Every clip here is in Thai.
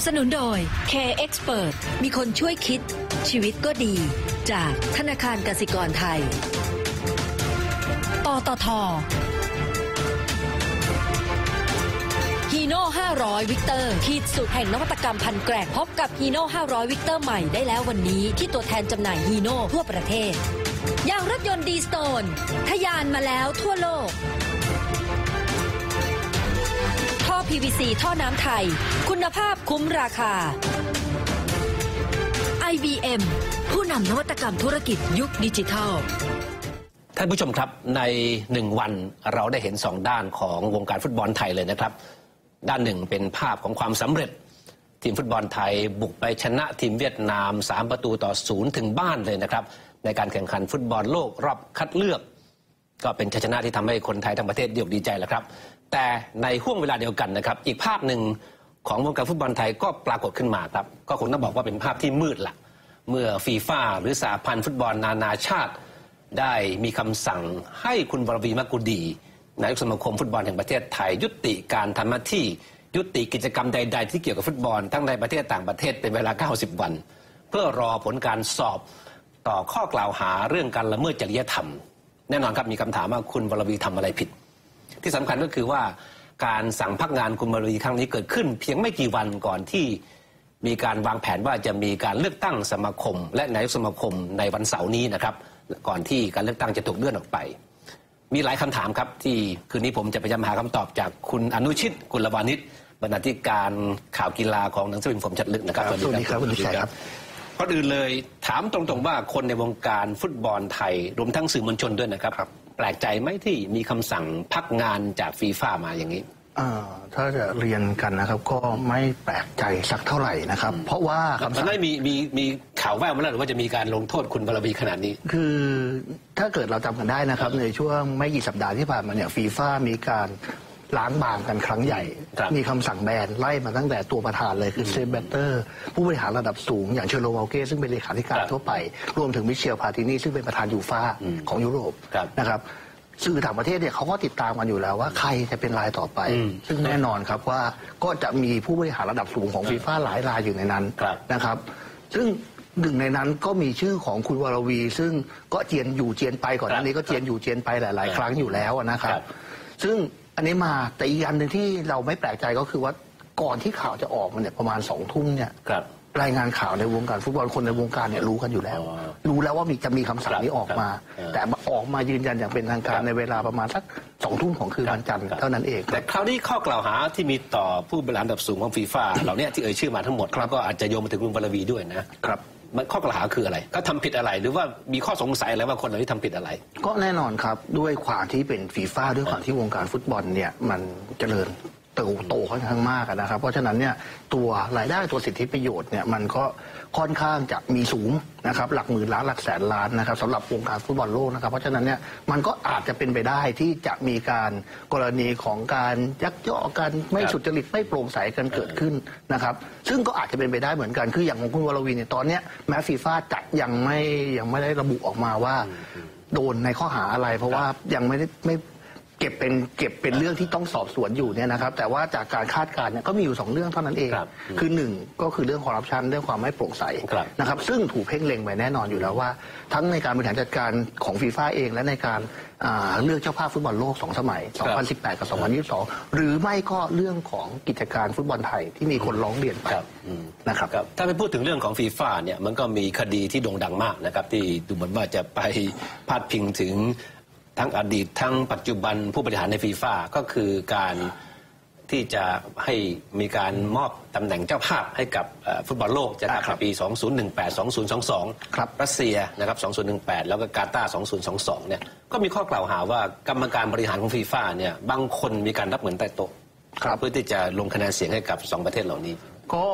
สนับสนุนโดย K Expert มีคนช่วยคิด ชีวิตก็ดี จากธนาคารกสิกรไทย ปตทฮีโน่500 วิกเตอร์ขีดสุดแห่งนวัตกรรมพันแกรกพบกับฮีโน่500 วิกเตอร์ใหม่ได้แล้ววันนี้ที่ตัวแทนจำหน่ายฮีโน่ทั่วประเทศ ยางรถยนต์ดีสโตนทะยานมาแล้วทั่วโลก PVC ท่อน้ำไทย คุณภาพคุ้มราคา IBM ผู้นำนวัตกรรมธุรกิจยุคดิจิทัลท่านผู้ชมครับในหนึ่งวันเราได้เห็นสองด้านของวงการฟุตบอลไทยเลยนะครับ ด้านหนึ่งเป็นภาพของความสำเร็จ ทีมฟุตบอลไทยบุกไปชนะทีมเวียดนาม 3 ประตูต่อศูนย์ถึงบ้านเลยนะครับ ในการแข่งขันฟุตบอลโลกรอบคัดเลือก ก็เป็นชัยชนะที่ทำให้คนไทยทั้งประเทศดีอกดีใจแหละครับ แต่ในห่วงเวลาเดียวกันนะครับ อีกภาพหนึ่งของวงการฟุตบอลไทยก็ปรากฏขึ้นมาครับ ก็คงต้องบอกว่าเป็นภาพที่มืดละเมื่อฟีฟ่าหรือสาพันธ์ฟุตบอลนานาชาติ ได้มีคำสั่งให้คุณวรวีมกุดีนายกสมาคมฟุตบอลแห่งประเทศไทย ยุติการทำหน้าที่ยุติกิจกรรมใด ๆ ที่เกี่ยวกับฟุตบอลทั้งในประเทศต่างประเทศเป็นเวลา 90 วัน เพื่อรอผลการสอบต่อข้อกล่าวหาเรื่องการละเมิดจริยธรรม แน่นอนครับมีคำถามว่าคุณวรวีทำอะไรผิด ที่สำคัญก็คือว่าการสั่งพักงานคุณวรวีครั้งนี้เกิดขึ้น เพียงไม่กี่วันก่อนที่มีการวางแผนว่าจะมีการเลือกตั้งสมาคม และนายกสมาคมในวันเสาร์นี้นะครับ ก่อนที่การเลือกตั้งจะถูกเลื่อนออกไป มีหลายคำถามครับ ที่คืนนี้ผมจะพยายามหาคำตอบจากคุณอนุชิตกุลวานิชบรรณาธิการข่าวกีฬาของหนังสือพิมพ์ผมชัดลึกนะครับครับสวัสดีครับคุณวิชัยครับก่อนอื่นเลยถามตรงๆว่าคนในวงการฟุตบอลไทยรวมทั้งสื่อมวลชนด้วยนะครับ แปลกใจไหมที่มีคำสั่งพักงานจากฟีฟ่ามาอย่างนี้อ่าถ้าจะเรียนกันนะครับก็ไม่แปลกใจสักเท่าไหร่นะครับ เพราะว่าตอคำนสั่งนั้นมีมีมีข่าวแว่วมาแล้วหรือว่าจะมีการลงโทษคุณบารมีขนาดนี้ คือถ้าเกิดเราจำกันได้นะครับ ในช่วงไม่กี่สัปดาห์ที่ผ่านมาเนี่ยฟีฟ่ามีการ ล้างบางกันครั้งใหญ่ ครับมีคำสั่งแบนไล่มาตั้งแต่ตัวประธานเลยคือเซฟเบเตอร์ผู้บริหารระดับสูง อย่างเชโรวาลเก้ซึ่งเป็นเลขาธิการครับทั่วไป รวมถึงมิเชลพาตินีซึ่งเป็นประธานยูฟ่าอืมของยุโรปครับนะครับสื่อต่างประเทศเนี่ยเขาก็ติดตามกันอยู่แล้วว่าใครจะเป็นรายต่อไป อืมซึ่งแน่นอนครับว่าก็จะมีผู้บริหารระดับสูงของฟีฟ่าหลายรายอยู่ในนั้น ครับ นะครับซึ่งหนึ่งในนั้นก็มีชื่อของคุณวรวี ซึ่งก็เจียนอยู่เจียนไปก่อนหน้านี้ก็เจียนอยู่เจียนไปหลาย ๆ ครั้งอยู่แล้วนะครัครับบซึ่ง อันนี้มาแต่อีกอันหนึ่งที่เราไม่แปลกใจก็คือว่าก่อนที่ข่าวจะออกมาเนี่ยประมาณสองทุ่มเนี่ยครับรายงานข่าวในวงการฟุตบอลคนในวงการเนี่ยรู้กันอยู่แล้วอ๋อรู้แล้วว่ามีจะมีคำสั่งนี้ออกมาครับแต่มาออกมายืนยันอย่างเป็นทางการครับในเวลาประมาณสักสองทุ่มของคืนวันจันทร์ครับเท่านั้นเอง แต่คราวนี้ข้อกล่าวหาที่มีต่อผู้บริหารระดับสูงของฟีฟ่าเหล่านี้ที่เอ่ยชื่อมาทั้งหมดแล้วก็อาจจะโยงมาถึงคุณบารวีด้วยนะครับ มันข้อกล่าวหาคืออะไรก็ทำผิดอะไรหรือว่ามีข้อสงสัยอะไรว่าคนเหล่านี้ทำผิดอะไร ก็แน่นอนครับด้วยความที่เป็นฟีฟ่าด้วยความที่วงการฟุตบอลเนี่ยมันเจริญ เติบโตค่อนข้างมากนะครับ เพราะฉะนั้นเนี่ยตัวรายได้ตัวสิทธิประโยชน์เนี่ยมันก็ค่อนข้างจะมีสูงนะครับหลักหมื่นล้านหลักแสนล้านนะครับสำหรับวงการฟุตบอลโลกนะครับ เพราะฉะนั้นเนี่ยมันก็อาจจะเป็นไปได้ที่จะมีการกรณีของการยักยอกกันไม่สุจริตไม่โปร่งใสกันเกิดขึ้นนะครับ ซึ่งก็อาจจะเป็นไปได้เหมือนกันคืออย่างของคุณวรวีเนี่ยตอนเนี้ยแม้ฟีฟ่าจะยังไม่ยังไม่ได้ระบุออกมาว่า โดนในข้อหาอะไร เพราะว่ายังไม่ได้ไม่ เก็บเป็นเก็บเป็นเรื่องที่ต้องสอบสวนอยู่เนี่ยนะครับ แต่ว่าจากการคาดการณ์เนี่ยก็มีอยู่สองเรื่องเท่านั้นเองครับคือหนึ่งก็คือเรื่องคอร์รัปชันเรื่องความไม่โปร่งใสครับนะครับ ซึ่งถูกเพ่งเล็งไปแน่นอนอยู่แล้วว่า ทั้งในการบริหารจัดการของฟีฟ่าเอง และในการอ่าเลือกเจ้าภาพฟุตบอลโลกสองสมัย2018 กับ 2022 หรือไม่ก็เรื่องของกิจการฟุตบอลไทยที่มีคนร้องเรียนไปครับอืม นะครับ ครับถ้าไปพูดถึงเรื่องของฟีฟ่าเนี่ยมันก็มีคดีที่โด่งดังมากนะครับที่ดูเหมือนว่าจะไปพาดพิงถึง ทั้งอดีตทั้งปัจจุบันผู้บริหารในฟีฟ่าก็คือการที่จะให้มีการมอบตำแหน่งเจ้าภาพให้กับเอ่อฟุตบอลโลกจะนับครับปี 2018 2022 ครับรัสเซียนะครับ 2018 แล้วก็กาตาร์2022 เนี่ยก็มีข้อกล่าวหาว่ากรรมการบริหารของฟีฟ่าเนี่ยบางคนมีการรับเหมือนใต้โต๊ะครับเพื่อที่จะลงคะแนนเสียงให้กับสองประเทศเหล่านี้ ก็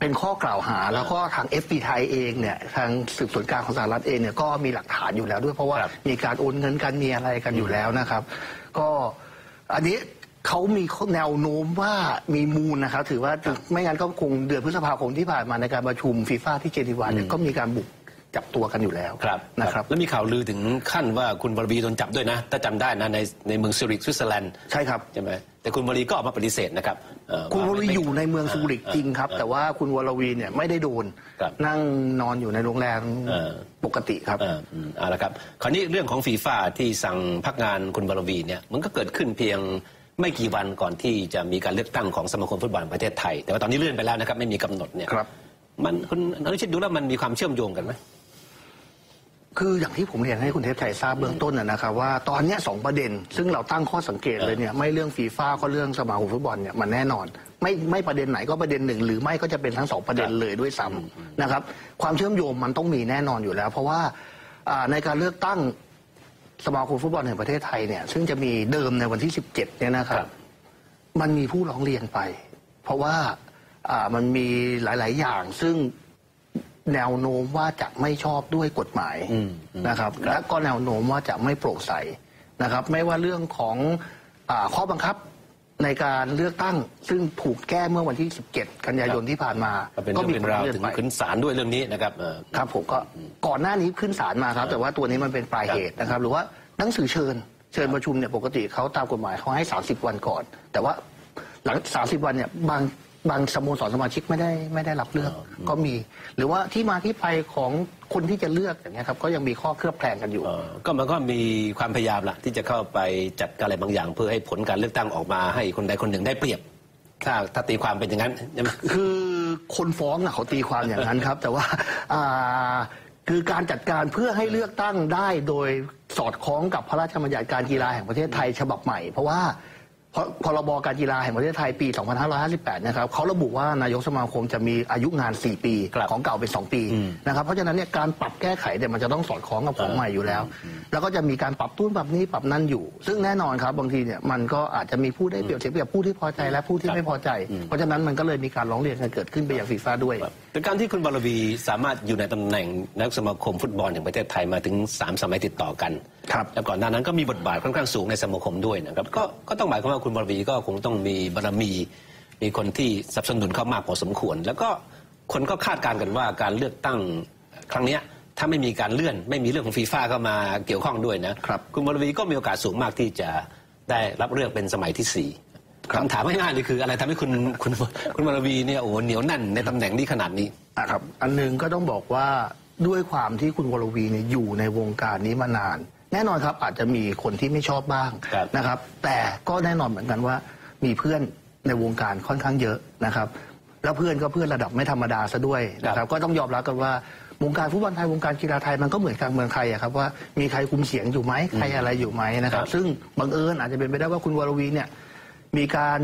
เป็นข้อกล่าวหาแล้วก็ทาง FBI ไทยเองเนี่ยทางสืบสวนกลางของสหรัฐเองเนี่ยก็มีหลักฐานอยู่แล้วด้วยเพราะว่าครับมีการโอนเงินกันมีอะไรกันอยู่แล้วนะครับ ก็อันนี้เขามีแนวโน้มว่ามีมูลนะครับ ถือว่าไม่งั้นก็คงเดือนพฤษภาคมที่ผ่านมาในการประชุมฟีฟ่าที่เจนีวาเนี่ยก็มีการบุก จับตัวกันอยู่แล้วครับนะครับ แล้วมีข่าวลือถึงขั้นว่าคุณบรวีโดนจับด้วยนะ ถ้าจำได้นะในในเมืองซูริกสวิตเซอร์แลนด์ใช่ครับใช่ไหมแต่คุณบรวีก็ออกมาปฏิเสธนะครับเอ่อคุณวารวีไม่อยู่ในเมืองซูริกจริงครับ แต่ว่าคุณวรวีเนี่ยไม่ได้โดนครับนั่งนอนอยู่ในโรงแรมเออปกติครับเอ่ออืมเอาละครับ คราวนี้เรื่องของฟีฟ่าที่สั่งพักงานคุณบรวีเนี่ยมันก็เกิดขึ้นเพียงไม่กี่วันก่อนที่จะมีการเลือกตั้งของสมาคมฟุตบอลแห่งประเทศไทย แต่ว่าตอนนี้เลื่อนไปแล้วนะครับไม่มีกำหนดเนี่ยครับมันคุณอนุชิตดูแล้วมันมีความเชื่อมโยงกันไหม คืออย่างที่ผมเรียนให้คุณเทพชัยทราบเบื้องต้นนะนะครับว่าตอนเนี้ยสองประเด็น ซึ่งเราตั้งข้อสังเกตเลยเนี่ยไม่เรื่องฟีฟ่าก็เรื่องสมาคมฟุตบอลเนี่ยมันแน่นอน ไม่ไม่ประเด็นไหนก็ประเด็นหนึ่ง หรือไม่ก็จะเป็นทั้งสองประเด็นเลยด้วยซ้ำนะครับความเชื่อมโยงมันต้องมีแน่นอนอยู่แล้ว เพราะว่าอ่าในการเลือกตั้งสมาคมฟุตบอลแห่งประเทศไทยเนี่ยซึ่งจะมีเดิมในวันที่ 17เนี่ยนะครับบมันมีผู้ร้องเรียนไป เพราะว่าอ่ามันมีหลาย ๆ อย่างซึ่ง แนวโน้มว่าจะไม่ชอบด้วยกฎหมายอืมอืมนะครับครับ และก็แนวโน้มว่าจะไม่โปร่งใสนะครับ ไม่ว่าเรื่องของอาข้อบังคับในการเลือกตั้งซึ่งถูกแก้เมื่อวันที่ 17 กันยายนที่ผ่านมาก็เป็นเรื่องเป็นราวถึงไปขึ้นศาลด้วยเรื่องนี้นะครับเอ่อครับผมก็ก่อนหน้านี้ขึ้นศาลมาครับ แต่ว่าตัวนี้มันเป็นปลายเหตุนะครับ หรือว่าหนังสือเชิญ เชิญประชุมเนี่ยปกติเขาตามกฎหมายเขาให้ 30 วันก่อน แต่ว่าหลัง 30 วันเนี่ยบาง บางสโมสรสมาชิกไม่ได้ไม่ได้รับเลือกก็มี หรือว่าที่มาที่ไปของคนที่จะเลือกอย่างเงี้ยครับ ก็ยังมีข้อเคลือบแคลงกันอยู่เอ่อก็มันก็มีความพยายามละที่จะเข้าไปจัดการอะไรบางอย่าง เพื่อให้ผลการเลือกตั้งออกมาให้คนใดคนหนึ่งได้เปรียบ ถ้าถ้าตีความเป็นอย่างนั้นใช่ไหมคือคนฟ้องอะเขาตีความอย่างนั้นครับ แต่ว่าอ่าคือการจัดการเพื่อให้เลือกตั้งได้โดยสอดคล้องกับพระราชบัญญัติการกีฬาแห่งประเทศไทยฉบับใหม่ เพราะว่า พรพรบการกีฬาแห่งประเทศไทยปี 2558 นะครับเขาระบุว่านายกสมาคมจะมีอายุงาน 4 ปี ครับของเก่าเป็น 2 ปีอืมนะครับ เพราะฉะนั้นเนี่ยการปรับแก้ไขเนี่ยมันจะต้องสอดคล้องกับของใหม่อยู่แล้ว แล้วก็จะมีการปรับตู้นปรับนี้ปรับนั่นอยู่ ซึ่งแน่นอนครับบางทีเนี่ยมันก็อาจจะมีผู้ได้เปรียบเสียเปรียบผู้ที่พอใจและผู้ที่ไม่พอใจ เพราะฉะนั้นมันก็เลยมีการร้องเรียนกันเกิดขึ้นไปยังฟีฟ่าด้วยแต่การที่คุณบรวีสามารถอยู่ในตำแหน่งนายกสมาคมฟุตบอลแห่งประเทศไทยมาถึง 3 สมัยติดต่อกัน ครับ แล้วก่อนหน้านั้นก็มีบทบาทค่อนข้างสูงในสมาคมด้วยนะครับ ก็ก็ต้องหมายความว่าคุณบรวีก็คงต้องมีบารมี มีคนที่สนับสนุนเขามากพอสมควร แล้วก็คนก็คาดการณ์กันว่าการเลือกตั้งครั้งเนี้ยถ้าไม่มีการเลื่อน ไม่มีเรื่องของฟีฟ่าเข้ามาเกี่ยวข้องด้วยนะครับคุณบรวีก็มีโอกาสสูงมากที่จะได้รับเลือกเป็นสมัยที่สี่ครับคำถามง่ายๆเลยคืออะไรทำให้คุณคุณคุณบรวีเนี่ยโอ้โหเหนียวแน่นในตำแหน่งนี้ขนาดนี้อะครับ อันหนึงก็ต้องบอกว่าด้วยความที่คุณวรวีเนี่ยอยู่ในวงการนี้มานาน แน่นอนครับอาจจะมีคนที่ไม่ชอบบ้างครับ นะครับ แต่ก็แน่นอนเหมือนกันว่า มีเพื่อนในวงการค่อนข้างเยอะนะครับ แล้วเพื่อนก็เพื่อนระดับไม่ธรรมดาซะด้วยนะครับ ก็ต้องยอมรับกันว่าวงการฟุตบอลไทยวงการกีฬาไทยมันก็เหมือนการเมืองไทยอะครับว่ามีใครคุมเสียงอยู่ไหมใครอะไรอยู่ไหมนะครับครับซึ่งบังเอิญอาจจะเป็นไปได้ว่าคุณวรวีเนี่ยมีการ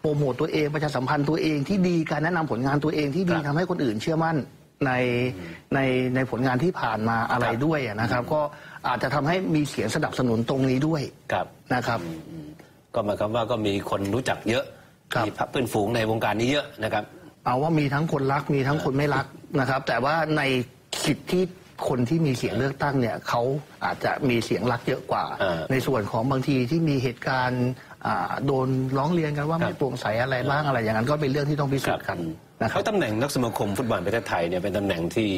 โปรโมตตัวเองประชาสัมพันธ์ตัวเองที่ดีการแนะนำผลงานตัวเองที่ดีครับทำให้คนอื่นเชื่อมั่นในในในผลงานที่ผ่านมาอะไรครับด้วยอะนะครับ ก็ อาจจะทำให้มีเสียงสนับสนุนตรงนี้ด้วยครับนะครับ ก็หมายความว่าก็มีคนรู้จักเยอะครับ มีพักเพื่อนฝูงในวงการนี้เยอะนะครับ เอาว่ามีทั้งคนรักมีทั้งคนไม่รักนะครับ แต่ว่าในสิทธิที่คนที่มีเสียงเลือกตั้งเนี่ยเขาอาจจะมีเสียงรักเยอะกว่า เออในส่วนของบางทีที่มีเหตุการณ์อ่าโดนร้องเรียนกันว่าครับไม่โปร่งใสอะไรบ้างอะไรอย่างนั้นก็เป็นเรื่องที่ต้องพิสูจน์กัน นะคเพรับราะตำแหน่งนักสมาคมฟุตบอลประเทศไทยเนี่ยเป็นตำแหน่งที่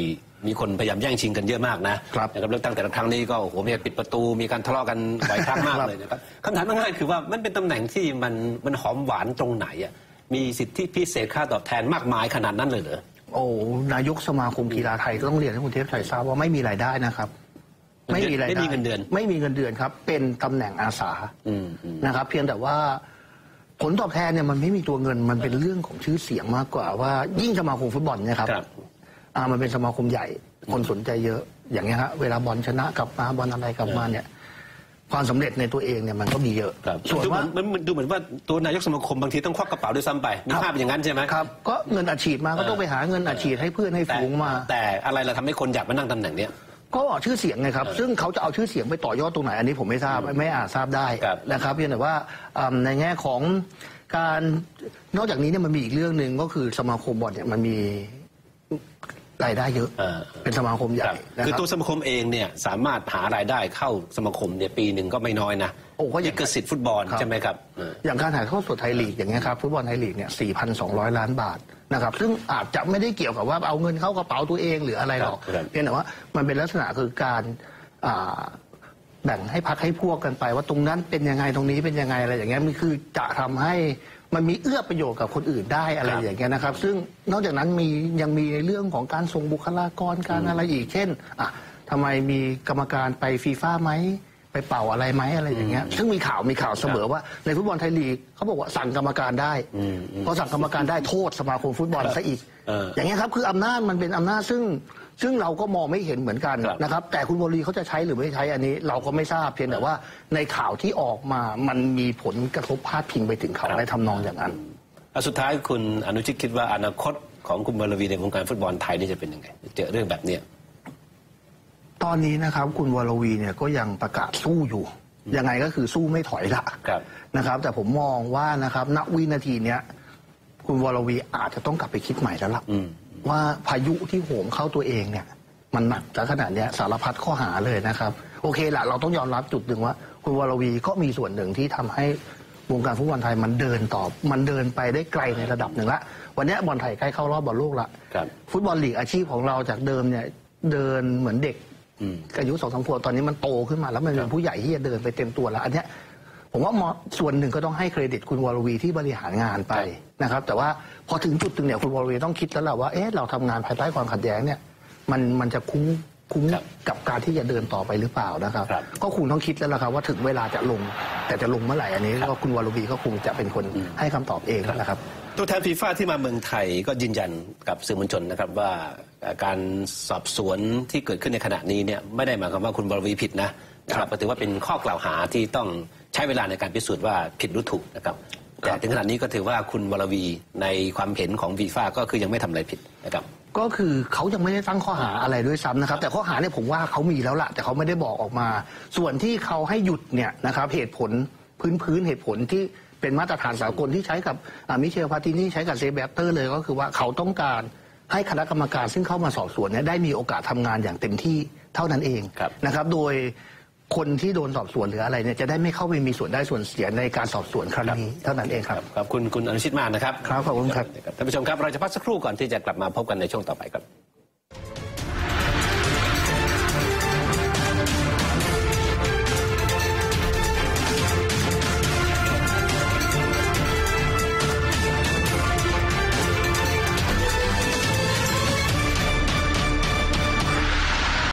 มีคนพยายามแย่งชิงกันเยอะมากนะครับนะครับเลือกตั้งแต่ละครั้งนี้ก็โอ้โหมีปิดประตูมีการทะเลาะกันบ่อยครั้งมากครับเลยนะครับคำถามง่ายๆคือว่ามันเป็นตำแหน่งที่มันมันหอมหวานตรงไหนอะมีสิทธิพิเศษค่าตอบแทนมากมายขนาดนั้นเลยเหรอโอ้นายกสมาคมกีฬาไทยก็ต้องเรียนให้คุณเทพชัยทราบว่าไม่มีรายได้นะครับไม่มีรายได้ไม่มีเงินเดือน ไม่มีเงินเดือนครับ เป็นตำแหน่งอาสาอืมอืมนะครับ เพียงแต่ว่า ผลตอบแทนเนี่ยมันไม่มีตัวเงินมันเป็นเรื่องของชื่อเสียงมากกว่าว่า ยิ่งสมาคมฟุตบอลเนี่ยครับครับ อ่ามันเป็นสมาคมใหญ่ คนสนใจเยอะ อย่างเงี้ยฮะเวลาบอลชนะกลับมาบอลอะไรกลับมาเนี่ย ความสำเร็จในตัวเองเนี่ยมันก็มีเยอะ ครับส่วนดูเหมืว่า อนมันมันดูเหมือนว่าตัวนายกสมาคมบางทีต้องควักกระเป๋าด้วยซ้ำไปมีภาพอย่างนั้นใช่ไหมครับ ก็เงินอัดฉีดมาก็ต้องไปหาเงินอัดฉีดให้เพื่อนให้แต่ฝูงมา แต่อะไรเราทำให้คนอยากมานั่งตำแหน่งเนี้ย ก็ชื่อเสียงไงครับ ซึ่งเขาจะเอาชื่อเสียงไปต่อยอดตรงไหน อันนี้ผมไม่ทราบไม่อาจทราบได้ครับนะครับเพียงแต่ว่าอืมในแง่ของการนอกจากนี้เนี่ยมันมีอีกเรื่องหนึ่งก็คือสมาคมบอลเนี่ยมันมีรายได้เยอะเออ เป็นสมาคมใหคญ่รับนะคือครับ ตัวสมาคมเองเนี่ยสามารถหารายได้เข้าสมาคมเนี่ยปีหนึ่งก็ไม่น้อยนะโอ้ก็อย่างลิขสิทธิ์ฟุตบอลครับใช่ไหมครับเออ อย่างการถ่ายทอดสดไทยลีกอย่างเงี้ยครับฟุตบอลไทยลีกเนี่ย4,200 ล้านบาท นะครับซึ่งอาจจะไม่ได้เกี่ยวกับว่าเอาเงินเข้ากระเป๋าตัวเองหรืออะไรหรอกครับ เพียงแต่ว่ามันเป็นลักษณะคือการอ่าแบ่งให้พักให้พวกกันไป ว่าตรงนั้นเป็นยังไงตรงนี้เป็นยังไงอะไรอย่างเงี้ยมันคือจะทำให้มันมีเอื้อประโยชน์กับคนอื่นได้อะไรครับ อย่างเงี้ยนะครับ ซึ่งนอกจากนั้นมียังมีในเรื่องของการส่งบุคลากรการอะไรอีกเช่นอะทำไมมีกรรมการไปฟีฟ่าไหม ไปเป่าอะไรไหมอะไรอย่างเงี้ยซึ่งมีข่าวมีข่าวเสมอว่าในฟุตบอลไทยลีกเขาบอกว่าสั่งกรรมการได้อืมอืมพอสั่งกรรมการได้โทษสมาคมฟุตบอลซะอีกเอออย่างเงี้ยครับคืออำนาจมันเป็นอำนาจซึ่งซึ่งเราก็มองไม่เห็นเหมือนกันครับนะครับ แต่คุณบรีเขาจะใช้หรือไม่ใช้อันนี้ เราก็ไม่ทราบเพียงแต่ว่าในข่าวที่ออกมามันมีผลกระทบพาดพิงไปถึงเขาในทำนองอย่างนั้นอะสุดท้ายคุณอนุชิตคิดว่าอนาคตของคุณบรวีในวงการฟุตบอลไทยนี่จะเป็นยังไงเจอเรื่องแบบเนี้ย ตอนนี้นะครับคุณวรวีเนี่ยก็ยังประกาศสู้อยู่ ยังไงก็คือสู้ไม่ถอยละครับ นะครับ แต่ผมมองว่านะครับณวินาทีเนี้ยคุณวรวีอาจจะต้องกลับไปคิดใหม่แล้วล่ะอืมว่าพายุที่โหมเข้าตัวเองเนี่ย มันหนักถึงขนาดเนี้ยสารพัดข้อหาเลยนะครับ โอเคละเราต้องยอมรับจุดหนึ่งว่า คุณวรวีก็มีส่วนหนึ่งที่ทำให้วงการฟุตบอลไทยมันเดินต่อ มันเดินไปได้ไกลในระดับหนึ่งละ วันเนี้ยบอลไทยใกล้เข้ารอบบอลโลกละครับฟุตบอลลีกอาชีพของเราจากเดิมเนี่ยเดินเหมือนเด็ก อืมอายุสองสามขวบตอนนี้มันโตขึ้นมาแล้วมันเป็นผู้ใหญ่ที่จะเดินไปเต็มตัวแล้ว อันเนี้ยผมว่ามอส่วนหนึ่งก็ต้องให้เครดิตคุณวรวีที่บริหารงานไปนะครับ แต่ว่าพอถึงจุดหนึ่งเนี่ยคุณวรวีต้องคิดแล้วแหละว่าเอ๊ะเราทำงานภายใต้ความขัดแย้งเนี่ยมันมันจะคุ้มคุ้มครับกับการที่จะเดินต่อไปหรือเปล่านะครับครับ ก็คงต้องคิดแล้วล่ะครับว่าถึงเวลาจะลง แต่จะลงเมื่อไหร่อันนี้ก็คุณวรวีก็คงจะเป็นคนให้คำตอบเองนะครับ ตัวแทนฟีฟ่าที่มาเมืองไทยก็ยืนยันกับสื่อมวลชนนะครับว่าเอ่อการสอบสวนที่เกิดขึ้นในขณะนี้เนี่ยไม่ได้หมายความว่าคุณบรวีผิดนะนะครับก็ถือว่าเป็นข้อกล่าวหาที่ต้องใช้เวลาในการพิสูจน์ว่าผิดหรือถูกนะครับแต่ถึงขนาดนี้ก็ถือว่าคุณบรวีในความเห็นของฟีฟ่าก็คือยังไม่ทำอะไรผิดนะครับ ก็คือเขายังไม่ได้ตั้งข้อหาอะไรด้วยซ้ำนะครับ แต่ข้อหาเนี่ยผมว่าเขามีแล้วล่ะแต่เขาไม่ได้บอกออกมา ส่วนที่เขาให้หยุดเนี่ยนะครับเหตุผลพื้นพื้นๆเหตุผลที่ เป็นมาตรฐานสากลที่ใช้กับอ่ามิเชลพาตินี่ใช้กับเซเบเตอร์เลยก็คือว่าเขาต้องการให้คณะกรรมการซึ่งเข้ามาสอบสวนเนี่ยได้มีโอกาสทำงานอย่างเต็มที่เท่านั้นเองครับนะครับ โดยคนที่โดนสอบสวนหรืออะไรเนี่ยจะได้ไม่เข้าไปมีส่วนได้ส่วนเสียในการสอบสวนครั้งนี้เท่านั้นเองครับขอบคุณคุณอนุชิตมากนะครับครับขอบคุณครับท่านผู้ชมครับเราจะพักสักครู่ก่อนที่จะกลับมาพบกันในช่วงต่อไปครับ